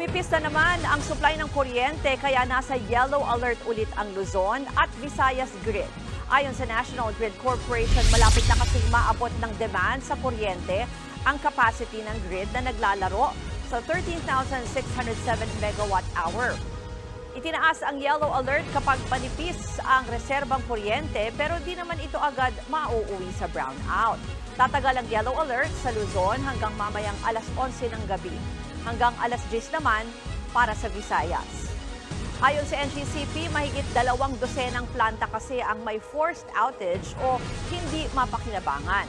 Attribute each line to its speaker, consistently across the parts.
Speaker 1: Lumipis na naman ang supply ng kuryente kaya nasa yellow alert ulit ang Luzon at Visayas Grid. Ayon sa National Grid Corporation, malapit na kasing maabot ng demand sa kuryente ang capacity ng grid na naglalaro sa 13,607 megawatt hour. Itinaas ang yellow alert kapag manipis ang reserbang kuryente pero di naman ito agad mauuwi sa brownout. Tatagal ang yellow alert sa Luzon hanggang mamayang alas 11 ng gabi. Hanggang alas 10 naman para sa Visayas. Ayon sa NGCP, mahigit dalawang dosenang planta kasi ang may forced outage o hindi mapakinabangan.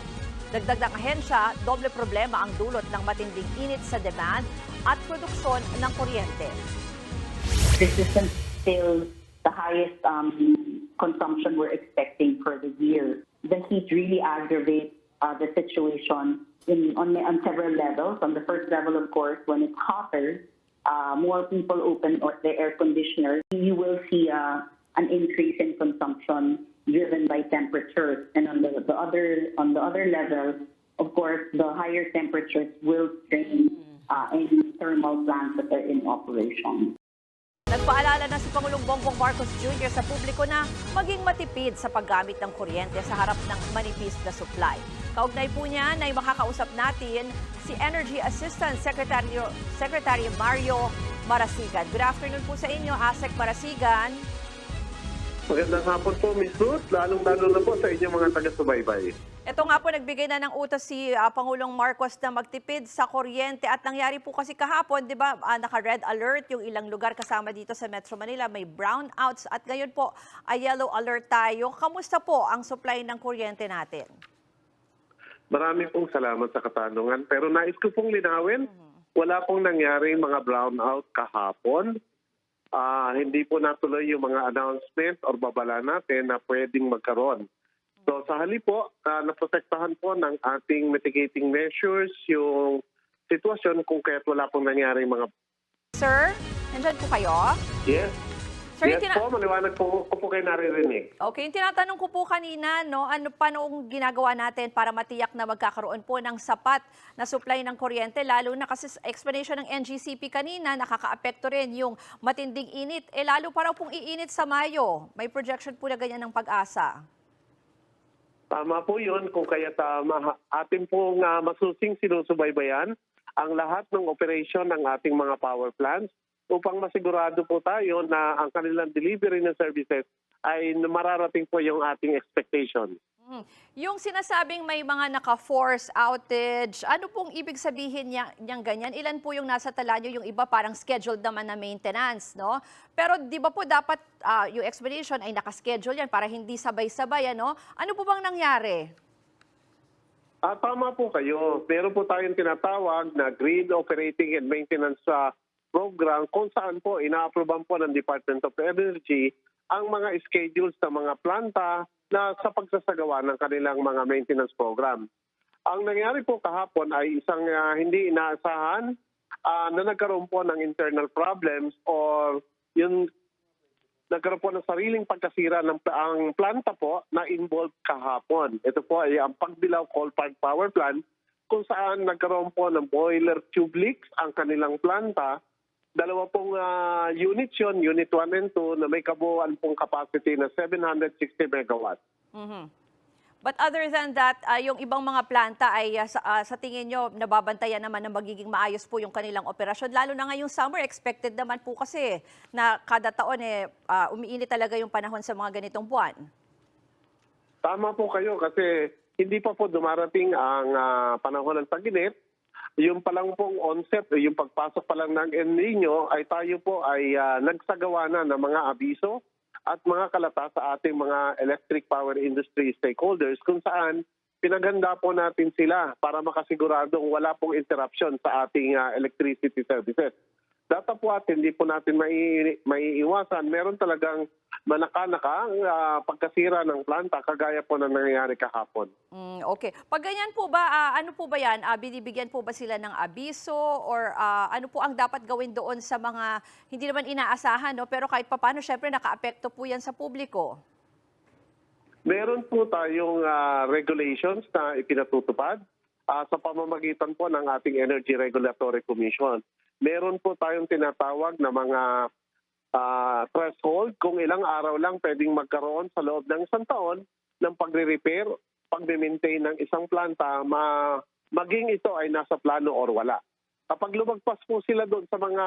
Speaker 1: Dagdag ng ahensya, doble problema ang dulot ng matinding init sa demand at produksyon ng kuryente.
Speaker 2: this isn't still the highest um, consumption we're expecting for the year. The heat really aggravates uh, the situation in, on, on several levels. On the first level, of course, when it's hotter, uh, more people open or the air conditioners, you will see uh, an increase in consumption driven by temperatures. And on the, the other on the other level, of course, the higher temperatures will strain uh, any thermal plants that are in operation.
Speaker 1: Nagpaalala na si Pangulong Bongbong Marcos Jr. sa publiko na maging matipid sa paggamit ng kuryente sa harap ng manipis na supply. Kaugnay po niya na makakausap natin si Energy Assistant Secretary, Secretary Mario Marasigan. Good afternoon po sa inyo, ASEC Marasigan.
Speaker 3: Magandang hapon po, Miss Ruth, lalong-lalo na po sa inyong mga taga-subaybay.
Speaker 1: Ito nga po, nagbigay na ng utos si ah, Pangulong Marcos na magtipid sa kuryente at nangyari po kasi kahapon, di ba, ah, naka-red alert yung ilang lugar kasama dito sa Metro Manila, may brownouts at ngayon po ay yellow alert tayo. Kamusta po ang supply ng kuryente natin?
Speaker 3: Marami pong salamat sa katanungan. Pero nais ko pong linawin, wala pong nangyari mga brownout kahapon. Ah, hindi po natuloy yung mga announcement or babala natin na pwedeng magkaroon. So sa halip po, ah, naprotektahan po ng ating mitigating measures yung sitwasyon kung kaya't wala pong nangyari mga...
Speaker 1: Sir, nandyan po kayo?
Speaker 3: Yes,
Speaker 1: Sir,
Speaker 3: yes
Speaker 1: tina-
Speaker 3: po, maliwanag po ko po kayo naririnig.
Speaker 1: Okay, yung tinatanong ko po kanina, no, ano pa noong ginagawa natin para matiyak na magkakaroon po ng sapat na supply ng kuryente, lalo na kasi explanation ng NGCP kanina, nakakaapekto rin yung matinding init. Eh lalo pa raw pong iinit sa Mayo. May projection po na ganyan ng pag-asa.
Speaker 3: Tama po yun kung kaya tama. Atin pong uh, masusing sinusubaybayan ang lahat ng operation ng ating mga power plants upang masigurado po tayo na ang kanilang delivery ng services ay mararating po yung ating expectation.
Speaker 1: Hmm. Yung sinasabing may mga naka-force outage, ano pong ibig sabihin niya, niyang ganyan? Ilan po yung nasa tala niyo, yung iba parang scheduled naman na maintenance, no? Pero di ba po dapat ah, yung explanation ay nakaschedule yan para hindi sabay-sabay, ano? Ano po bang nangyari?
Speaker 3: Ah, tama po kayo. Meron po tayong tinatawag na Grid Operating and Maintenance sa program kung saan po ina-approvean po ng Department of Energy ang mga schedules ng mga planta na sa pagsasagawa ng kanilang mga maintenance program. Ang nangyari po kahapon ay isang ah, hindi inaasahan ah, na nagkaroon po ng internal problems or yung nagkaroon po ng sariling pagkasira ng ang planta po na involved kahapon. Ito po ay ang Pagbilao Coal Park Power Plant kung saan nagkaroon po ng boiler tube leaks ang kanilang planta. Dalawa pong ah, units yun, Unit 1 and 2, na may kabuuan pong capacity na 760 megawatts.
Speaker 1: Mhm. But other than that, ah, yung ibang mga planta ay ah, sa, ah, sa tingin nyo, nababantayan naman na magiging maayos po yung kanilang operasyon. Lalo na ngayong summer, expected naman po kasi na kada taon eh, ah, umiinit talaga yung panahon sa mga ganitong buwan.
Speaker 3: Tama po kayo kasi hindi pa po dumarating ang ah, panahon ng tag-init. Yung pa lang pong onset, eh, yung pagpasok pa lang ng El Nino ay tayo po ay ah, nagsagawa na ng mga abiso at mga kalata sa ating mga electric power industry stakeholders kung saan pinaghanda po natin sila para makasiguradong wala pong interruption sa ating ah, electricity services. Data po at hindi po natin mai, maiiwasan. Meron talagang manaka-naka ang ah, pagkasira ng planta kagaya po na nangyayari kahapon.
Speaker 1: Mm, okay. Pag ganyan po ba, ah, ano po ba yan? Ah, binibigyan po ba sila ng abiso or ah, ano po ang dapat gawin doon sa mga hindi naman inaasahan, no? pero kahit papano, syempre nakaapekto po yan sa publiko.
Speaker 3: Meron po tayong ah, regulations na ipinatutupad ah, sa pamamagitan po ng ating Energy Regulatory Commission. Meron po tayong tinatawag na mga ah, threshold kung ilang araw lang pwedeng magkaroon sa loob ng isang taon ng pagre-repair, pagme-maintain ng isang planta, ma maging ito ay nasa plano or wala. Kapag lumagpas po sila doon sa mga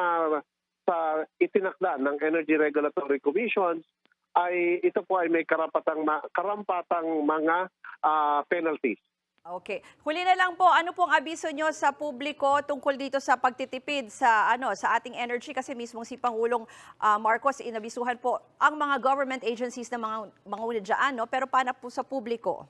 Speaker 3: sa itinakda ng Energy Regulatory Commissions, ay ito po ay may karapatang karampatang mga ah, penalties.
Speaker 1: Okay. Huli na lang po, ano pong abiso nyo sa publiko tungkol dito sa pagtitipid sa ano sa ating energy kasi mismong si Pangulong ah, Marcos inabisuhan po ang mga government agencies na mga mga dyan, no? pero paano po sa publiko?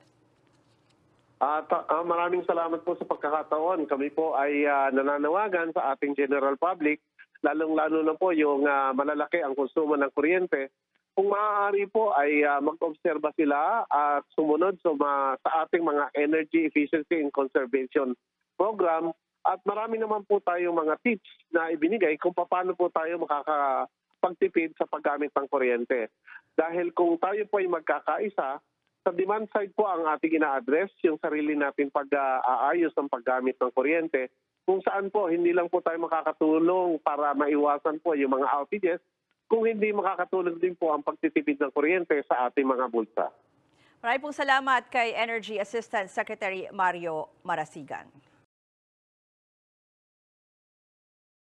Speaker 3: At ah, maraming salamat po sa pagkakataon. Kami po ay ah, nananawagan sa ating general public, lalong-lalo na po yung ah, malalaki ang konsumo ng kuryente. Kung maaari po ay ah, mag-obserba sila at sumunod sa, ma- sa ating mga energy efficiency and conservation program. At marami naman po tayong mga tips na ibinigay kung paano po tayo makakapagtipid sa paggamit ng kuryente. Dahil kung tayo po ay magkakaisa, sa demand side po ang ating ina-address, yung sarili natin pag-aayos ng paggamit ng kuryente, kung saan po hindi lang po tayo makakatulong para maiwasan po yung mga outages, kung hindi makakatulong din po ang pagtitipid ng kuryente sa ating mga bulsa.
Speaker 1: Maraming pong salamat kay Energy Assistant Secretary Mario Marasigan.